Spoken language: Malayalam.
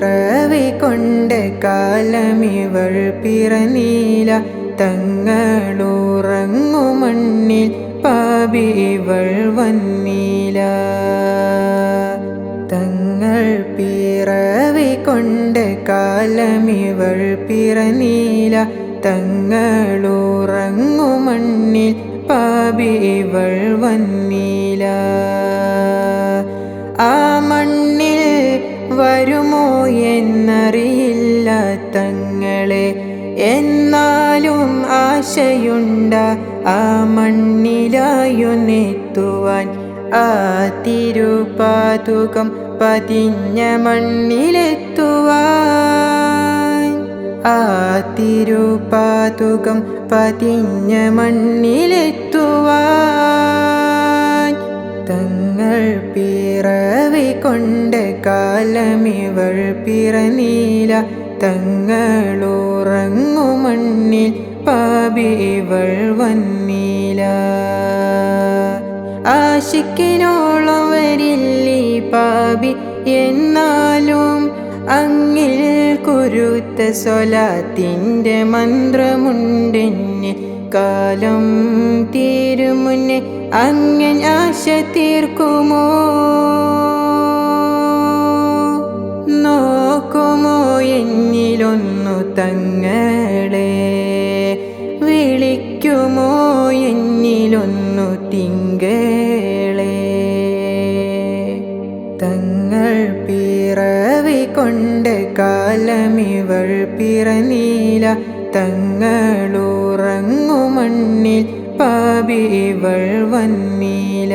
പിറവി കൊണ്ട് കാലമിവൾ പിറനീല തങ്ങളുറങ്ങു മണ്ണിൽ പാപി ഇവൾ വന്നീല. തങ്ങൾ പിറവി കൊണ്ട് കാലമിവൾ പിറനീല തങ്ങളുറങ്ങു മണ്ണിൽ പാപി ഇവൾ വന്നീല. ആ മണ്ണിൽ വരുമോ എന്നറിയില്ല തങ്ങളെ. എന്നാലും ആശയുണ്ട ആ മണ്ണിലായുന്നെത്തുവാൻ. ആ തിരുപാതുകം പതിഞ്ഞ മണ്ണിലെത്തുവാൻ. ആ തിരുപാതുകം പതിഞ്ഞ മണ്ണിലെത്തുവാൻ. കൊണ്ട് കാലമിവൾ പിറനീല തങ്ങളുറങ്ങു മണ്ണിൽ പാപി ഇവൾ വന്നീല. ആ ആശിക്കിനോളം വരില്ലീ പാപി എന്നാലും അങ്ങിൽ കുരുത്ത സ്വലാത്തിന്റെ മന്ത്രമുണ്ടെന്ന് കാലം തീരുമുന്നെ അങ്ങൻ ആശ തീർക്കുമോ? തങ്ങളെ വിളിക്കുമോ എന്നിലൊന്നു തിങ്കളെ? തങ്ങൾ പിറവി കൊണ്ട് കാലമിവൾ പിറനീല തങ്ങളുറങ്ങു മണ്ണിൽ പാപി ഇവൾ വന്നീല.